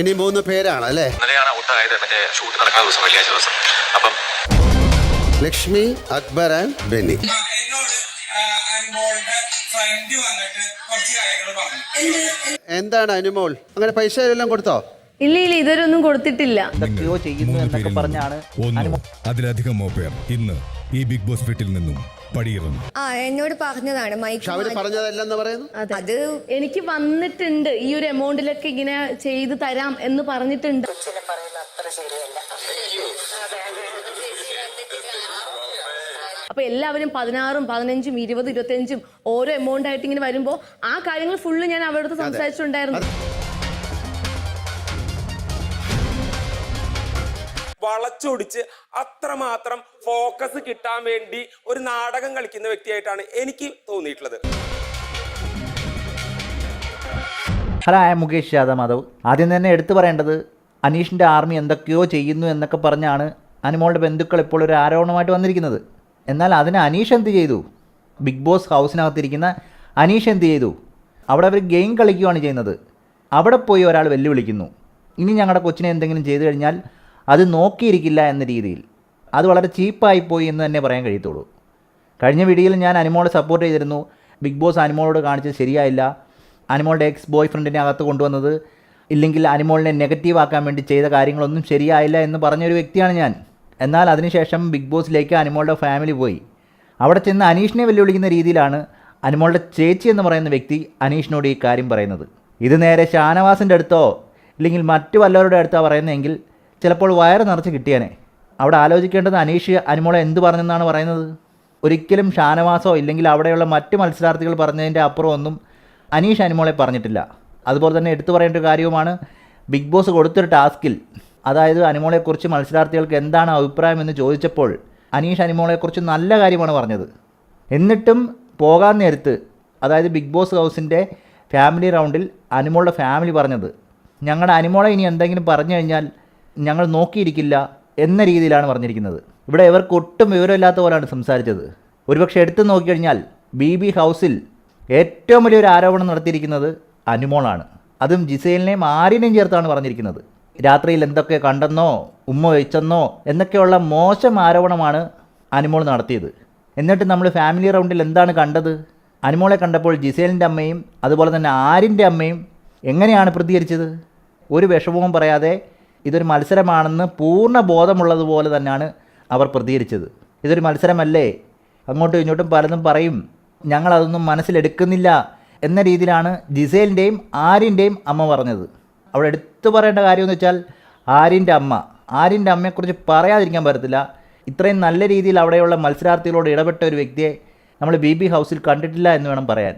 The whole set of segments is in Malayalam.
ഇനി മൂന്ന് പേരാണ് അല്ലേ? ഇന്നലെയാണ് ഔട്ടായത് മറ്റേ ഷൂട്ട് നടക്കുന്ന ദിവസം വെള്ളിയാഴ്ച ദിവസം. അപ്പം ലക്ഷ്മി അക്ബർ ആൻഡ് ബെന്നി. എന്നോട് അനുമോളുടെ ഫ്രണ്ട് വന്നിട്ട് കുറച്ച് കാര്യങ്ങൾ പറഞ്ഞു. എന്താണ് അനുമോൾ? അങ്ങനെ പൈസ എല്ലാം കൊടുത്തോ? ഇല്ല ഇല്ല ഇതൊരൊന്നും കൊടുത്തിട്ടില്ല. എന്തൊക്കെയോ ചെയ്യുന്നു എന്നൊക്കെ പറഞ്ഞാണ് അതിലധികമോ പേർ ഇന്ന് ഈ ബിഗ് ബോസ് വീട്ടിൽ നിന്നും പടിയിറങ്ങും ആ എന്നോട് പറഞ്ഞതാണ് മൈക്ക് പക്ഷെ അവർ പറഞ്ഞതല്ലെന്ന് പറയുന്നു? അത്. എനിക്ക് വന്നിട്ടുണ്ട്. ഈ ഒരു എമൗണ്ടിലൊക്കെ ഇങ്ങനെ ചെയ്ത് തരാം എന്ന് പറഞ്ഞിട്ടുണ്ട്. അപ്പൊ എല്ലാവരും പതിനാറും പതിനഞ്ചും ഇരുപത് ഇരുപത്തിയഞ്ചും ഓരോ എമൗണ്ട് ആയിട്ട് ഇങ്ങനെ വരുമ്പോ ആ കാര്യങ്ങൾ ഫുള്ള് ഞാൻ അവരുടെ അടുത്ത് സംസാരിച്ചിട്ടുണ്ടായിരുന്നു വളച്ചൊടിച്ച് അത്രമാത്രം ഫോക്കസ് കിട്ടാൻ വേണ്ടി ഒരു നാടകം കളിക്കുന്ന വ്യക്തിയായിട്ടാണ് എനിക്ക് തോന്നിയിട്ടുള്ളത്. ഹലോ ആ മുകേഷ് യാദവ് മാധവ്. ആദ്യം തന്നെ എടുത്തു പറയേണ്ടത് അനീഷിന്റെ ആർമി എന്തൊക്കെയോ ചെയ്യുന്നു എന്നൊക്കെ പറഞ്ഞാണ് അനുമോളുടെ ബന്ധുക്കൾ ഇപ്പോൾ ഒരു ആരോപണമായിട്ട് വന്നിരിക്കുന്നത്. എന്നാൽ അതിന് അനീഷ് എന്ത് ചെയ്തു? ബിഗ് ബോസ് ഹൗസിനകത്തിരിക്കുന്ന അനീഷ് എന്ത് ചെയ്തു? അവിടെ അവർ ഗെയിം കളിക്കുകയാണ് ചെയ്യുന്നത്. അവിടെ പോയി ഒരാൾ വെല്ലുവിളിക്കുന്നു. ഇനി ഞങ്ങളുടെ കൊച്ചിനെ എന്തെങ്കിലും ചെയ്തു കഴിഞ്ഞാൽ അത് നോക്കിയിരിക്കില്ല എന്ന രീതിയിൽ. അത് വളരെ ചീപ്പായി പോയി എന്ന് തന്നെ പറയാൻ കഴിയത്തുള്ളൂ. കഴിഞ്ഞ വീഡിയോയിൽ ഞാൻ അനിമോളെ സപ്പോർട്ട് ചെയ്തിരുന്നു. ബിഗ് ബോസ് അനിമോളോട് കാണിച്ചത് ശരിയായില്ല. അനിമോളുടെ എക്സ് ബോയ് ഫ്രണ്ടിനെ അകത്ത് കൊണ്ടുവന്നത് ഇല്ലെങ്കിൽ അനിമോളിനെ നെഗറ്റീവ് ആക്കാൻ വേണ്ടി ചെയ്ത കാര്യങ്ങളൊന്നും ശരിയായില്ല എന്ന് പറഞ്ഞൊരു വ്യക്തിയാണ് ഞാൻ. എന്നാൽ അതിനുശേഷം ബിഗ് ബോസിലേക്ക് അനിമോളുടെ ഫാമിലി പോയി. അവിടെ ചെന്ന് അനീഷിനെ വെല്ലുവിളിക്കുന്ന രീതിയിലാണ് അനിമോളുടെ ചേച്ചി എന്ന് പറയുന്ന വ്യക്തി അനീഷിനോട് ഈ കാര്യം പറയുന്നത്. ഇത് നേരെ ഷാനവാസിന്റെ അടുത്തോ ഇല്ലെങ്കിൽ മറ്റു വല്ലവരുടെ അടുത്തോ പറയുന്നതെങ്കിൽ ചിലപ്പോൾ വയറ് നിറച്ച് കിട്ടിയാനെ. അവിടെ ആലോചിക്കേണ്ടത് അനീഷ് അനുമോളെ എന്ത് പറഞ്ഞെന്നാണ് പറയുന്നത്? ഒരിക്കലും ഷാനവാസോ ഇല്ലെങ്കിൽ അവിടെയുള്ള മറ്റ് മത്സരാർത്ഥികൾ പറഞ്ഞതിന്റെ അപ്പുറം ഒന്നും അനീഷ് അനുമോളെ പറഞ്ഞിട്ടില്ല. അതുപോലെ തന്നെ എടുത്തു പറയേണ്ട ഒരു കാര്യവുമാണ് ബിഗ് ബോസ് കൊടുത്തൊരു ടാസ്കിൽ അതായത് അനുമോളെക്കുറിച്ച് മത്സരാർത്ഥികൾക്ക് എന്താണ് അഭിപ്രായം എന്ന് ചോദിച്ചപ്പോൾ അനീഷ് അനുമോളെക്കുറിച്ച് നല്ല കാര്യമാണ് പറഞ്ഞത്. എന്നിട്ടും പോകാൻ നേരത്ത് അതായത് ബിഗ് ബോസ് ഹൗസിന്റെ ഫാമിലി റൗണ്ടിൽ അനുമോളുടെ ഫാമിലി പറഞ്ഞത്. ഞങ്ങളുടെ അനുമോളെ ഇനി എന്തെങ്കിലും പറഞ്ഞു കഴിഞ്ഞാൽ ഞങ്ങൾ നോക്കിയിരിക്കില്ല എന്ന രീതിയിലാണ് പറഞ്ഞിരിക്കുന്നത്. ഇവിടെ ഇവർക്ക് ഒട്ടും വിവരമില്ലാത്ത പോലെയാണ് സംസാരിച്ചത്. ഒരുപക്ഷെ എടുത്തു നോക്കിക്കഴിഞ്ഞാൽ ബി ബി ഹൗസിൽ ഏറ്റവും വലിയൊരു ആരോപണം നടത്തിയിരിക്കുന്നത് അനുമോളാണ്. അതും ജിസേലിനെയും ആര്യനെയും ചേർത്താണ് പറഞ്ഞിരിക്കുന്നത്. രാത്രിയിൽ എന്തൊക്കെ കണ്ടെന്നോ ഉമ്മ വെച്ചെന്നോ എന്നൊക്കെയുള്ള മോശം ആരോപണമാണ് അനുമോൾ നടത്തിയത്. എന്നിട്ട് നമ്മൾ ഫാമിലി റൗണ്ടിൽ എന്താണ് കണ്ടത്? അനുമോളെ കണ്ടപ്പോൾ ജിസേലിന്റെ അമ്മയും അതുപോലെ തന്നെ ആരിന്റെ അമ്മയും എങ്ങനെയാണ് പ്രതികരിച്ചത്? ഒരു വിഷമവും പറയാതെ ഇതൊരു മത്സരമാണെന്ന് പൂർണ ബോധമുള്ളതുപോലെ തന്നെയാണ് അവർ പ്രതികരിച്ചത്. ഇതൊരു മത്സരമല്ലേ? അങ്ങോട്ടും ഇങ്ങോട്ടും പലതും പറയും. ഞങ്ങളതൊന്നും മനസ്സിലെടുക്കുന്നില്ല എന്ന രീതിയിലാണ് ജിസേലിന്റെയും ആര്യന്റെയും അമ്മ പറഞ്ഞത്. അവിടെ എടുത്തു പറയേണ്ട കാര്യമെന്ന് വെച്ചാൽ ആര്യന്റെ അമ്മ. ആര്യന്റെ അമ്മയെക്കുറിച്ച് പറയാതിരിക്കാൻ പറ്റത്തില്ല. ഇത്രയും നല്ല രീതിയിൽ അവിടെയുള്ള മത്സരാർത്ഥികളോട് ഇടപെട്ട ഒരു വ്യക്തിയെ നമ്മൾ ബി ബി ഹൗസിൽ കണ്ടിട്ടില്ല എന്ന് വേണം പറയാൻ.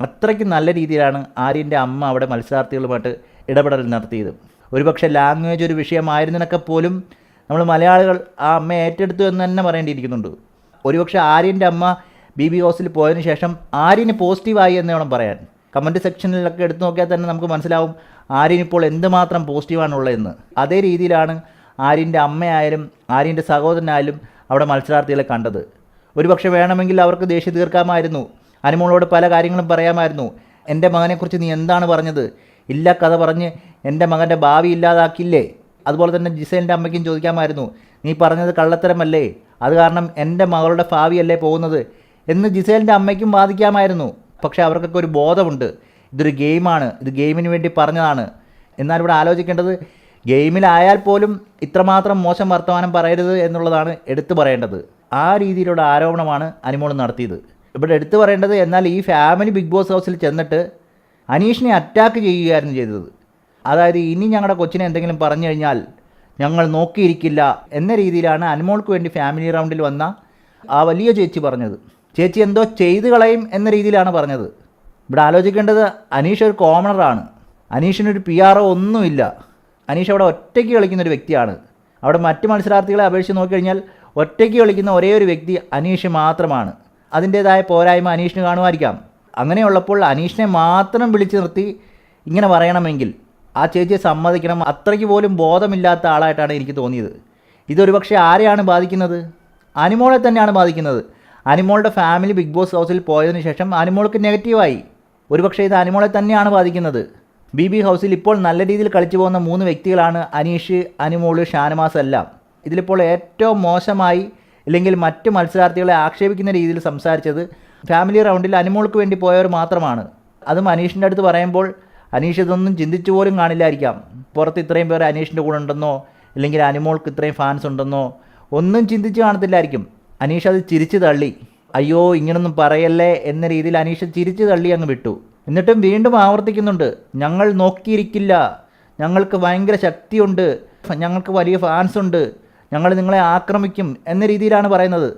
അത്രയ്ക്ക് നല്ല രീതിയിലാണ് ആര്യന്റെ അമ്മ അവിടെ മത്സരാർത്ഥികളുമായിട്ട് ഇടപെടൽ നടത്തിയത്. ഒരുപക്ഷെ ലാംഗ്വേജ് ഒരു വിഷയമായിരുന്നതിനൊക്കെ പോലും നമ്മൾ മലയാളികൾ ആ അമ്മ ഏറ്റെടുത്തു എന്ന് തന്നെ പറയേണ്ടിയിരിക്കുന്നുണ്ട്. ഒരുപക്ഷെ ആര്യന്റെ അമ്മ ബി ബി ഹോസിൽ പോയതിന് ശേഷം ആര്യന് പോസിറ്റീവായി എന്ന് വേണം പറയാൻ. കമന്റ് സെക്ഷനിലൊക്കെ എടുത്തു നോക്കിയാൽ തന്നെ നമുക്ക് മനസ്സിലാവും ആര്യൻ ഇപ്പോൾ എന്തുമാത്രം പോസിറ്റീവാണുള്ളതെന്ന് അതേ രീതിയിലാണ് ആര്യന്റെ അമ്മയായാലും ആര്യന്റെ സഹോദരനായാലും അവിടെ മത്സരാർത്ഥികളെ കണ്ടത്. ഒരുപക്ഷെ വേണമെങ്കിൽ അവർക്ക് ദേഷ്യം തീർക്കാമായിരുന്നു. അനുമോളോട് പല കാര്യങ്ങളും പറയാമായിരുന്നു. എന്റെ മകനെക്കുറിച്ച് നീ എന്താണ് പറഞ്ഞത്? ഇല്ല കഥ പറഞ്ഞ് എന്റെ മകന്റെ ഭാവി ഇല്ലാതാക്കില്ലേ? അതുപോലെ തന്നെ ജിസേലിന്റെ അമ്മയ്ക്കും ചോദിക്കാമായിരുന്നു. നീ പറഞ്ഞത് കള്ളത്തരമല്ലേ? അത് കാരണം എന്റെ മകളുടെ ഭാവിയല്ലേ പോകുന്നത്? എന്ന് ജിസേലിന്റെ അമ്മയ്ക്കും വാദിക്കാമായിരുന്നു. പക്ഷേ അവർക്കൊക്കെ ഒരു ബോധമുണ്ട്. ഇതൊരു ഗെയിമാണ്. ഇത് ഗെയിമിന് വേണ്ടി പറഞ്ഞതാണ്. എന്നാൽ ഇവിടെ ആലോചിക്കേണ്ടത് ഗെയിമിലായാൽ പോലും ഇത്രമാത്രം മോശം വർത്തമാനം പറയരുത് എന്നുള്ളതാണ് എടുത്തു പറയേണ്ടത്. ആ രീതിയിലുള്ള ആരോപണമാണ് അനിമോൾ നടത്തിയത്. ഇവിടെ എടുത്തു പറയേണ്ടത് എന്നാൽ ഈ ഫാമിലി ബിഗ് ബോസ് ഹൗസിൽ ചെന്നിട്ട് അനീഷിനെ അറ്റാക്ക് ചെയ്യുകയായിരുന്നു ചെയ്തത്. അതായത് ഇനി ഞങ്ങളുടെ കൊച്ചിനെ എന്തെങ്കിലും പറഞ്ഞു കഴിഞ്ഞാൽ ഞങ്ങൾ നോക്കിയിരിക്കില്ല എന്ന രീതിയിലാണ് അനുമോൾക്ക് വേണ്ടി ഫാമിലി റൗണ്ടിൽ വന്ന ആ വലിയ ചേച്ചി പറഞ്ഞത്. ചേച്ചി എന്തോ ചെയ്തു കളയും എന്ന രീതിയിലാണ് പറഞ്ഞത്. ഇവിടെ ആലോചിക്കേണ്ടത് അനീഷ് ഒരു കോമണറാണ് അനീഷിനൊരു പി ആർ ഒ ഒന്നുമില്ല അനീഷ് അവിടെ ഒറ്റയ്ക്ക് കളിക്കുന്ന ഒരു വ്യക്തിയാണ്. അവിടെ മറ്റ് മത്സരാർത്ഥികളെ അപേക്ഷിച്ച് നോക്കിക്കഴിഞ്ഞാൽ ഒറ്റയ്ക്ക് കളിക്കുന്ന ഒരേ ഒരു വ്യക്തി അനീഷ് മാത്രമാണ്. അതിന്റേതായ പോരായ്മ അനീഷിന് കാണുമായിരിക്കാം. അങ്ങനെയുള്ളപ്പോൾ അനീഷിനെ മാത്രം വിളിച്ചു നിർത്തി ഇങ്ങനെ പറയണമെങ്കിൽ ആ ചേച്ചിയെ സമ്മതിക്കണം. അത്രയ്ക്ക് പോലും ബോധമില്ലാത്ത ആളായിട്ടാണ് എനിക്ക് തോന്നിയത്. ഇതൊരു പക്ഷേ ആരെയാണ് ബാധിക്കുന്നത്? അനിമോളെ തന്നെയാണ് ബാധിക്കുന്നത്. അനിമോളുടെ ഫാമിലി ബിഗ് ബോസ് ഹൗസിൽ പോയതിനു ശേഷം അനിമോൾക്ക് നെഗറ്റീവായി. ഒരുപക്ഷേ ഇത് അനിമോളെ തന്നെയാണ് ബാധിക്കുന്നത്. ബി ബി ഹൗസിൽ ഇപ്പോൾ നല്ല രീതിയിൽ കളിച്ചു പോകുന്ന മൂന്ന് വ്യക്തികളാണ് അനീഷ് അനിമോൾ ഷാനമാസ് എല്ലാം. ഇതിലിപ്പോൾ ഏറ്റവും മോശമായി ഇല്ലെങ്കിൽ മറ്റ് മത്സരാർത്ഥികളെ ആക്ഷേപിക്കുന്ന രീതിയിൽ സംസാരിച്ചത് ഫാമിലി റൗണ്ടിൽ അനിമോൾക്ക് വേണ്ടി പോയവർ മാത്രമാണ്. അതും അനീഷിന്റെ അടുത്ത് പറയുമ്പോൾ അനീഷ് ഇതൊന്നും ചിന്തിച്ചു പോലും കാണില്ലായിരിക്കാം. പുറത്ത് ഇത്രയും പേർ അനീഷിന്റെ കൂടെ ഉണ്ടെന്നോ അല്ലെങ്കിൽ അനുമോൾക്ക് ഇത്രയും ഫാൻസ് ഉണ്ടെന്നോ ഒന്നും ചിന്തിച്ച് കാണത്തില്ലായിരിക്കും. അനീഷ് അത് ചിരിച്ചു തള്ളി. അയ്യോ ഇങ്ങനൊന്നും പറയല്ലേ എന്ന രീതിയിൽ അനീഷ് ചിരിച്ചു തള്ളി അങ്ങ് വിട്ടു. എന്നിട്ടും വീണ്ടും ആവർത്തിക്കുന്നുണ്ട്. ഞങ്ങൾ നോക്കിയിരിക്കില്ല. ഞങ്ങൾക്ക് ഭയങ്കര ശക്തിയുണ്ട്. ഞങ്ങൾക്ക് വലിയ ഫാൻസ് ഉണ്ട്. ഞങ്ങൾ നിങ്ങളെ ആക്രമിക്കും എന്ന രീതിയിലാണ് പറയുന്നത്.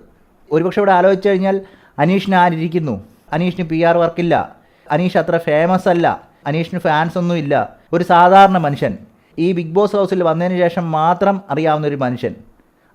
ഒരുപക്ഷെ ഇവിടെ ആലോചിച്ച് കഴിഞ്ഞാൽ അനീഷിന് ആരിയ്ക്കുന്നു? അനീഷിന് പി ആർ വർക്കില്ല അനീഷ് അത്ര ഫേമസ് അല്ല. അനീഷിന് ഫാൻസ് ഒന്നും ഇല്ല. ഒരു സാധാരണ മനുഷ്യൻ. ഈ ബിഗ് ബോസ് ഹൗസിൽ വന്നതിന് ശേഷം മാത്രം അറിയാവുന്ന ഒരു മനുഷ്യൻ.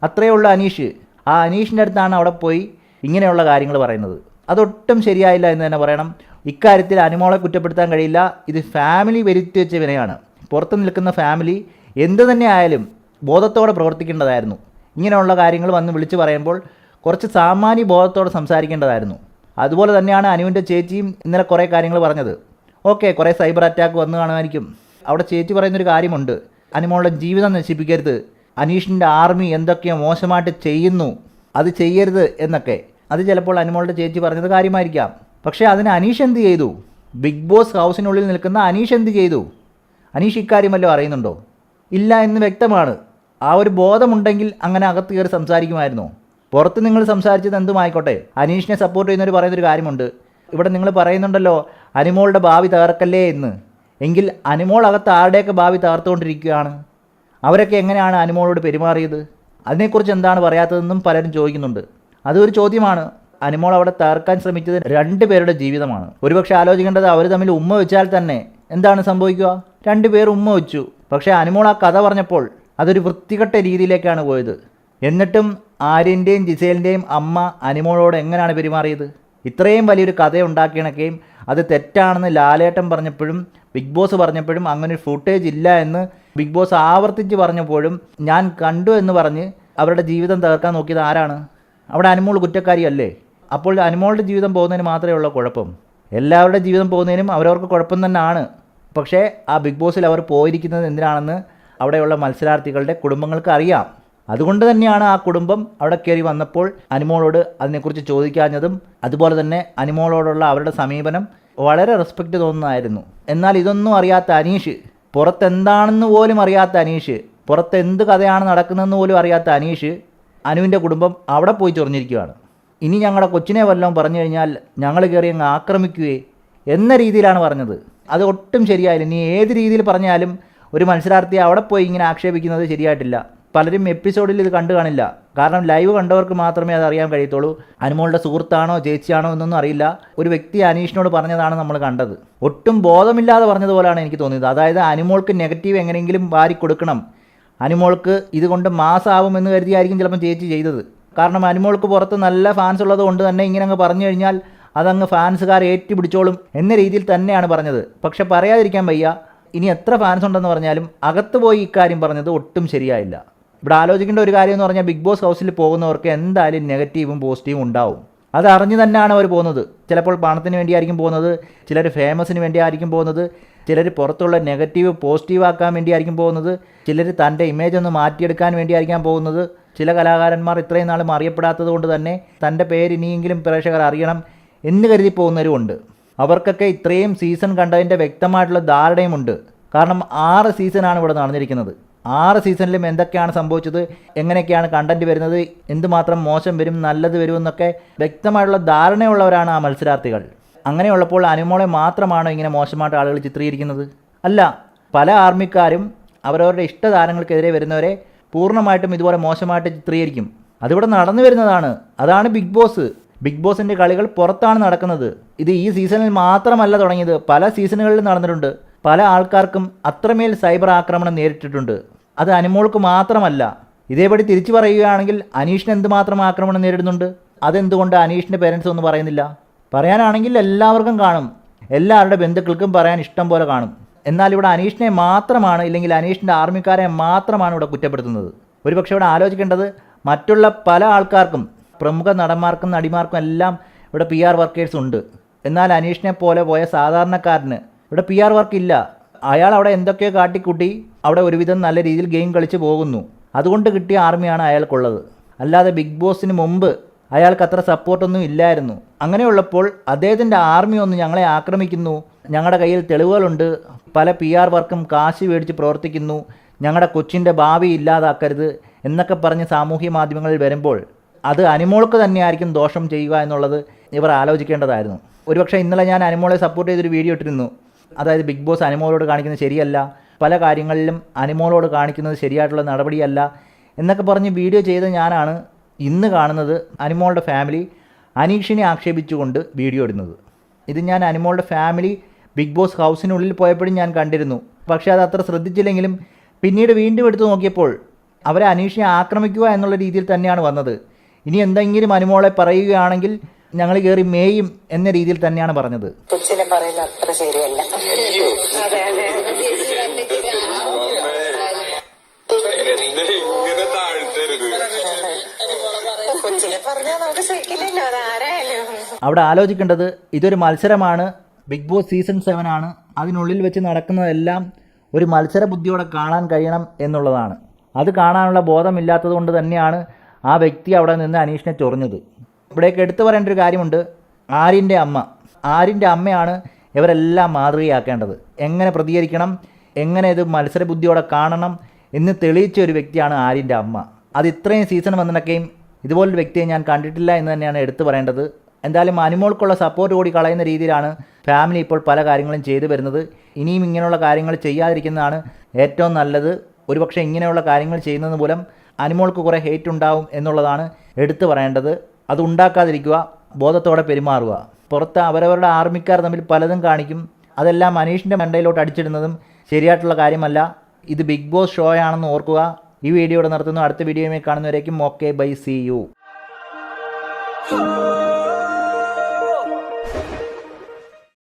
അത്രയേ ഉള്ളൂ അനീഷ്. ആ അനീഷിന്റെ അടുത്താണ് അവിടെ പോയി ഇങ്ങനെയുള്ള കാര്യങ്ങൾ പറയുന്നത്. അതൊട്ടും ശരിയായില്ല എന്ന് തന്നെ പറയണം. ഇക്കാര്യത്തിൽ അനുമോളെ കുറ്റപ്പെടുത്താൻ കഴിയില്ല. ഇത് ഫാമിലി വരുത്തി വെച്ച വിനയാണ്. പുറത്ത് നിൽക്കുന്ന ഫാമിലി എന്ത് തന്നെ ആയാലും ബോധത്തോടെ പ്രവർത്തിക്കേണ്ടതായിരുന്നു. ഇങ്ങനെയുള്ള കാര്യങ്ങൾ വന്ന് വിളിച്ചു പറയുമ്പോൾ കുറച്ച് സാമാന്യ ബോധത്തോടെ സംസാരിക്കേണ്ടതായിരുന്നു. അതുപോലെ തന്നെയാണ് അനുവിന്റെ ചേച്ചിയും ഇന്നലെ കുറേ കാര്യങ്ങൾ പറഞ്ഞത്. ഓക്കെ കുറേ സൈബർ അറ്റാക്ക് വന്നു കാണുമായിരിക്കും. അവിടെ ചേച്ചി പറയുന്നൊരു കാര്യമുണ്ട്. അനുമോളുടെ ജീവിതം നശിപ്പിക്കരുത്. അനീഷിന്റെ ആർമി എന്തൊക്കെയോ മോശമായിട്ട് ചെയ്യുന്നു. അത് ചെയ്യരുത് എന്നൊക്കെ. അത് ചിലപ്പോൾ അനുമോളുടെ ചേച്ചി പറഞ്ഞത് കാര്യമായിരിക്കാം. പക്ഷേ അതിന് അനീഷ് എന്ത് ചെയ്തു? ബിഗ് ബോസ് ഹൗസിനുള്ളിൽ നിൽക്കുന്ന അനീഷ് എന്ത് ചെയ്തു? അനീഷ് ഇക്കാര്യം വല്ലതും അറിയുന്നുണ്ടോ? ഇല്ല എന്ന് വ്യക്തമാണ്. ആ ഒരു ബോധമുണ്ടെങ്കിൽ അങ്ങനെ അകത്ത് കയറി സംസാരിക്കുമായിരുന്നോ. പുറത്ത് നിങ്ങൾ സംസാരിച്ചത് എന്തുമായിക്കോട്ടെ അനീഷിനെ സപ്പോർട്ട് ചെയ്യുന്നവർ പറയുന്നൊരു കാര്യമുണ്ട്. ഇവിടെ നിങ്ങൾ പറയുന്നുണ്ടല്ലോ അനിമോളുടെ ഭാവി തകർക്കല്ലേ എന്ന്. എങ്കിൽ അനിമോൾ അകത്ത് ആരുടെയൊക്കെ ഭാവി തകർത്തുകൊണ്ടിരിക്കുകയാണ്? അവരൊക്കെ എങ്ങനെയാണ് അനിമോളോട് പെരുമാറിയത്? അതിനെക്കുറിച്ച് എന്താണ് പറയാത്തതെന്നും പലരും ചോദിക്കുന്നുണ്ട്. അതൊരു ചോദ്യമാണ്. അനിമോൾ അവിടെ തകർക്കാൻ ശ്രമിച്ചത് രണ്ട് പേരുടെ ജീവിതമാണ്. ഒരുപക്ഷെ ആലോചിക്കേണ്ടത് അവർ തമ്മിൽ ഉമ്മ വെച്ചാൽ തന്നെ എന്താണ് സംഭവിക്കുക? രണ്ട് പേർ ഉമ്മ വെച്ചു. പക്ഷേ അനിമോൾ ആ കഥ പറഞ്ഞപ്പോൾ അതൊരു വൃത്തികെട്ട രീതിയിലേക്കാണ് പോയത്. എന്നിട്ടും ആര്യന്റെയും ജിസേലിന്റെയും അമ്മ അനിമോളോട് എങ്ങനെയാണ് പെരുമാറിയത്? ഇത്രയും വലിയൊരു കഥ ഉണ്ടാക്കിയണക്കെയും അത് തെറ്റാണെന്ന് ലാലേട്ടൻ പറഞ്ഞപ്പോഴും ബിഗ് ബോസ് പറഞ്ഞപ്പോഴും അങ്ങനെ ഫുട്ടേജ് ഇല്ല എന്ന് ബിഗ് ബോസ് ആവർത്തിച്ച് പറഞ്ഞപ്പോഴും ഞാൻ കണ്ടു എന്ന് പറഞ്ഞ് അവരുടെ ജീവിതം തകർക്കാൻ നോക്കിയത് ആരാണ്? അവിടെ അനുമോൾ കുറ്റക്കാരിയല്ലേ? അപ്പോൾ അനുമോളുടെ ജീവിതം പോകുന്നതിന് മാത്രമേ ഉള്ള കുഴപ്പം. എല്ലാവരുടെ ജീവിതം പോകുന്നതിനും അവരവർക്ക് കുഴപ്പം തന്നെയാണ്. പക്ഷേ ആ ബിഗ് ബോസിൽ അവർ പോയിരിക്കുന്നത് എന്തിനാണെന്ന് അവിടെയുള്ള മത്സരാർത്ഥികളുടെ കുടുംബങ്ങൾക്ക് അറിയാം. അതുകൊണ്ട് തന്നെയാണ് ആ കുടുംബം അവിടെ കയറി വന്നപ്പോൾ അനിമോളോട് അതിനെക്കുറിച്ച് ചോദിക്കാഞ്ഞതും അതുപോലെ തന്നെ അനിമോളോടുള്ള അവരുടെ സമീപനം വളരെ റെസ്പെക്റ്റ് തോന്നുന്നതായിരുന്നു. എന്നാൽ ഇതൊന്നും അറിയാത്ത അനീഷ് പുറത്തെന്താണെന്ന് പോലും അറിയാത്ത അനീഷ് പുറത്ത് എന്ത് കഥയാണ് നടക്കുന്നതെന്ന് പോലും അറിയാത്ത അനീഷ് അനുവിന്റെ കുടുംബം അവിടെ പോയി ചൊറിഞ്ഞിരിക്കുകയാണ്. ഇനി ഞങ്ങളുടെ കൊച്ചിനെ വല്ലതും പറഞ്ഞു കഴിഞ്ഞാൽ ഞങ്ങൾ കയറി അങ്ങ് ആക്രമിക്കുകയെ എന്ന രീതിയിലാണ് പറഞ്ഞത്. അത് ഒട്ടും ശരിയായില്ല. ഇനി ഏത് രീതിയിൽ പറഞ്ഞാലും ഒരു മത്സരാർത്ഥിയെ അവിടെ പോയി ഇങ്ങനെ ആക്ഷേപിക്കുന്നത് ശരിയായിട്ടില്ല. പലരും എപ്പിസോഡിൽ ഇത് കണ്ടു കാണില്ല. കാരണം ലൈവ് കണ്ടവർക്ക് മാത്രമേ അത് അറിയാൻ കഴിയത്തുള്ളൂ. അനുമോളുടെ സുഹൃത്താണോ ചേച്ചിയാണോ എന്നൊന്നും അറിയില്ല. ഒരു വ്യക്തി അനീഷിനോട് പറഞ്ഞതാണ് നമ്മൾ കണ്ടത്. ഒട്ടും ബോധമില്ലാതെ പറഞ്ഞതുപോലെയാണ് എനിക്ക് തോന്നിയത്. അതായത് അനുമോൾക്ക് നെഗറ്റീവ് എങ്ങനെയെങ്കിലും വാരി കൊടുക്കണം. അനുമോൾക്ക് ഇതുകൊണ്ട് മാസാവുമെന്ന് കരുതിയായിരിക്കും ചിലപ്പോൾ ചേച്ചി ചെയ്തത്. കാരണം അനുമോൾക്ക് പുറത്ത് നല്ല ഫാൻസ് ഉള്ളത് കൊണ്ട് തന്നെ ഇങ്ങനെ അങ്ങ് പറഞ്ഞു കഴിഞ്ഞാൽ അതങ്ങ് ഫാൻസുകാർ ഏറ്റുപിടിച്ചോളും എന്ന രീതിയിൽ തന്നെയാണ് പറഞ്ഞത്. പക്ഷെ പറയാതിരിക്കാൻ വയ്യ. ഇനി എത്ര ഫാൻസ് ഉണ്ടെന്ന് പറഞ്ഞാലും അകത്ത് പോയി ഇക്കാര്യം പറഞ്ഞത് ഒട്ടും ശരിയായില്ല. ഇവിടെ ആലോചിക്കേണ്ട ഒരു കാര്യം എന്ന് പറഞ്ഞാൽ ബിഗ് ബോസ് ഹൗസിൽ പോകുന്നവർക്ക് എന്തായാലും നെഗറ്റീവും പോസിറ്റീവും ഉണ്ടാവും. അത് അറിഞ്ഞു തന്നെയാണ് അവർ പോകുന്നത്. ചിലപ്പോൾ പണത്തിന് വേണ്ടിയായിരിക്കും പോകുന്നത് ചിലർ ഫേമസിന് വേണ്ടിയായിരിക്കും പോകുന്നത് ചിലർ പുറത്തുള്ള നെഗറ്റീവ് പോസിറ്റീവ് ആക്കാൻ വേണ്ടിയായിരിക്കും പോകുന്നത് ചിലർ തന്റെ ഇമേജ് ഒന്ന് മാറ്റിയെടുക്കാൻ വേണ്ടിയായിരിക്കാം പോകുന്നത്. ചില കലാകാരന്മാർ ഇത്രയും നാളും അറിയപ്പെടാത്തത് കൊണ്ട് തന്നെ തന്റെ പേര് ഇനിയെങ്കിലും പ്രേക്ഷകർ അറിയണം എന്ന് കരുതി പോകുന്നവരുമുണ്ട് അവർക്കൊക്കെ ഇത്രയും സീസൺ കണ്ടതിന്റെ വ്യക്തമായിട്ടുള്ള ധാരണയുമുണ്ട്. കാരണം ആറ് സീസണാണ് ഇവിടെ നടന്നിരിക്കുന്നത്. ആറ് സീസണിലും എന്തൊക്കെയാണ് സംഭവിച്ചത്? എങ്ങനെയൊക്കെയാണ് കണ്ടന്റ് വരുന്നത്? എന്തുമാത്രം മോശം വരും നല്ലത് വരും എന്നൊക്കെ വ്യക്തമായിട്ടുള്ള ധാരണയുള്ളവരാണ് ആ മത്സരാർത്ഥികൾ. അങ്ങനെയുള്ളപ്പോൾ അനുമോളെ മാത്രമാണോ ഇങ്ങനെ മോശമായിട്ട് ആളുകൾ ചിത്രീകരിക്കുന്നത്? അല്ല പല ആർമിക്കാരും അവരവരുടെ ഇഷ്ടതാരങ്ങൾക്കെതിരെ വരുന്നവരെ പൂർണമായിട്ടും ഇതുപോലെ മോശമായിട്ട് ചിത്രീകരിക്കും. അതിവിടെ നടന്നു വരുന്നതാണ്. അതാണ് ബിഗ് ബോസ്. ബിഗ് ബോസിന്റെ കളികൾ പുറത്താണ് നടക്കുന്നത്. ഇത് ഈ സീസണിൽ മാത്രമല്ല തുടങ്ങിയത്. പല സീസണുകളിലും നടന്നിട്ടുണ്ട്. പല ആൾക്കാർക്കും അത്രമേൽ സൈബർ ആക്രമണം നേരിട്ടിട്ടുണ്ട്. അത് അനുമോൾക്ക് മാത്രമല്ല. ഇതേപടി തിരിച്ചു പറയുകയാണെങ്കിൽ അനീഷിന് എന്തുമാത്രം ആക്രമണം നേരിടുന്നുണ്ട്? അതെന്തുകൊണ്ട് അനീഷിന്റെ പേരൻസ് ഒന്നും പറയുന്നില്ല? പറയാനാണെങ്കിൽ എല്ലാവർക്കും കാണും. എല്ലാവരുടെ ബന്ധുക്കൾക്കും പറയാൻ ഇഷ്ടം പോലെ കാണും. എന്നാൽ ഇവിടെ അനീഷിനെ മാത്രമാണ് ഇല്ലെങ്കിൽ അനീഷിന്റെ ആർമിക്കാരെ മാത്രമാണ് ഇവിടെ കുറ്റപ്പെടുത്തുന്നത്. ഒരുപക്ഷെ ഇവിടെ ആലോചിക്കേണ്ടത് മറ്റുള്ള പല ആൾക്കാർക്കും പ്രമുഖ നടന്മാർക്കും നടിമാർക്കും എല്ലാം ഇവിടെ പി ആർ വർക്കേഴ്സ് ഉണ്ട്. എന്നാൽ അനീഷിനെ പോലെ പോയ സാധാരണക്കാരന് ഇവിടെ പി ആർ വർക്ക് ഇല്ല. അയാൾ അവിടെ എന്തൊക്കെയോ കാട്ടിക്കൂട്ടി അവിടെ ഒരുവിധം നല്ല രീതിയിൽ ഗെയിം കളിച്ച് പോകുന്നു. അതുകൊണ്ട് കിട്ടിയ ആർമിയാണ് അയാൾക്കുള്ളത്. അല്ലാതെ ബിഗ് ബോസിന് മുമ്പ് അയാൾക്ക് അത്ര സപ്പോർട്ടൊന്നും ഇല്ലായിരുന്നു. അങ്ങനെയുള്ളപ്പോൾ അദ്ദേഹത്തിന്റെ ആർമി ഒന്ന് ഞങ്ങളെ ആക്രമിക്കുന്നു. ഞങ്ങളുടെ കയ്യിൽ തെളിവുകളുണ്ട്. പല പി ആർ വർക്കും കാശ് മേടിച്ച് പ്രവർത്തിക്കുന്നു. ഞങ്ങളുടെ കൊച്ചിന്റെ ഭാവി ഇല്ലാതാക്കരുത് എന്നൊക്കെ പറഞ്ഞ് സാമൂഹ്യ മാധ്യമങ്ങളിൽ വരുമ്പോൾ അത് അനിമോൾക്ക് തന്നെയായിരിക്കും ദോഷം ചെയ്യുക എന്നുള്ളത് ഇവർ ആലോചിക്കേണ്ടതായിരുന്നു. ഒരുപക്ഷെ ഇന്നലെ ഞാൻ അനിമോളെ സപ്പോർട്ട് ചെയ്തൊരു വീഡിയോ ഇട്ടിരുന്നു. അതായത് ബിഗ് ബോസ് അനിമോളോട് കാണിക്കുന്നത് ശരിയല്ല പല കാര്യങ്ങളിലും അനിമോളോട് കാണിക്കുന്നത് ശരിയായിട്ടുള്ള നടപടിയല്ല എന്നൊക്കെ പറഞ്ഞ് വീഡിയോ ചെയ്ത ഞാനാണ് ഇന്ന് കാണുന്നത് അനിമോളുടെ ഫാമിലി. അനീഷിനെ ആക്ഷേപിച്ചുകൊണ്ട് വീഡിയോ ഇടുന്നത്. ഇത് ഞാൻ അനിമോളുടെ ഫാമിലി ബിഗ് ബോസ് ഹൗസിനുള്ളിൽ പോയപ്പോഴും ഞാൻ കണ്ടിരുന്നു. പക്ഷേ അത് അത്ര ശ്രദ്ധിച്ചില്ലെങ്കിലും പിന്നീട് വീണ്ടും എടുത്തു നോക്കിയപ്പോൾ അവരെ അനീഷിനെ ആക്രമിക്കുക എന്നുള്ള രീതിയിൽ തന്നെയാണ് വന്നത്. ഇനി എന്തെങ്കിലും അനുമോളെ പറയുകയാണെങ്കിൽ ഞങ്ങൾ കയറി മേയും എന്ന രീതിയിൽ തന്നെയാണ് പറഞ്ഞത്. അത്ര ശരിയല്ല. അവിടെ ആലോചിക്കേണ്ടത് ഇതൊരു മത്സരമാണ്. ബിഗ് ബോസ് സീസൺ സെവൻ ആണ്. അതിനുള്ളിൽ വെച്ച് നടക്കുന്നതെല്ലാം ഒരു മത്സര ബുദ്ധിയോടെ കാണാൻ കഴിയണം എന്നുള്ളതാണ്. അത് കാണാനുള്ള ബോധമില്ലാത്തത് കൊണ്ട് തന്നെയാണ് ആ വ്യക്തി അവിടെ നിന്ന് അനീഷിനെ ചൊറിഞ്ഞത്. ഇവിടേക്ക് എടുത്തു പറയേണ്ട ഒരു കാര്യമുണ്ട്. ആര്യന്റെ അമ്മ. ആര്യന്റെ അമ്മയാണ് ഇവരെല്ലാം മാതൃകയാക്കേണ്ടത്. എങ്ങനെ പ്രതികരിക്കണം? എങ്ങനെ ഇത് മത്സര ബുദ്ധിയോടെ കാണണം? എന്ന് തെളിയിച്ച ഒരു വ്യക്തിയാണ് ആര്യന്റെ അമ്മ. അത് ഇത്രയും സീസൺ വന്നിട്ടൊക്കെയും ഇതുപോലൊരു വ്യക്തിയെ ഞാൻ കണ്ടിട്ടില്ല എന്ന് തന്നെയാണ് എടുത്തു പറയേണ്ടത്. എന്തായാലും അനുമോൾക്കുള്ള സപ്പോർട്ട് കൂടി കളയുന്ന രീതിയിലാണ് ഫാമിലി ഇപ്പോൾ പല കാര്യങ്ങളും ചെയ്തു വരുന്നത്. ഇനിയും ഇങ്ങനെയുള്ള കാര്യങ്ങൾ ചെയ്യാതിരിക്കുന്നതാണ് ഏറ്റവും നല്ലത്. ഒരുപക്ഷെ ഇങ്ങനെയുള്ള കാര്യങ്ങൾ ചെയ്യുന്നത് മൂലം അനുമോൾക്ക് കുറേ ഹേറ്റ് ഉണ്ടാവും എന്നുള്ളതാണ് എടുത്തു പറയേണ്ടത്. അത് ഉണ്ടാക്കാതിരിക്കുക ബോധത്തോടെ പെരുമാറുക. പുറത്ത് അവരവരുടെ ആർമിക്കാർ തമ്മിൽ പലതും കാണിക്കും. അതെല്ലാം മനീഷിന്റെ മണ്ടയിലോട്ട് അടിച്ചിടുന്നതും ശരിയായിട്ടുള്ള കാര്യമല്ല. ഇത് ബിഗ് ബോസ് ഷോ ആണെന്ന് ഓർക്കുക. ഈ വീഡിയോ വീഡിയോയുടെ നിർത്തുന്നു. അടുത്ത വീഡിയോയുമായി കാണുന്നവരേക്കും ഓക്കെ. ബൈ. സി. യു.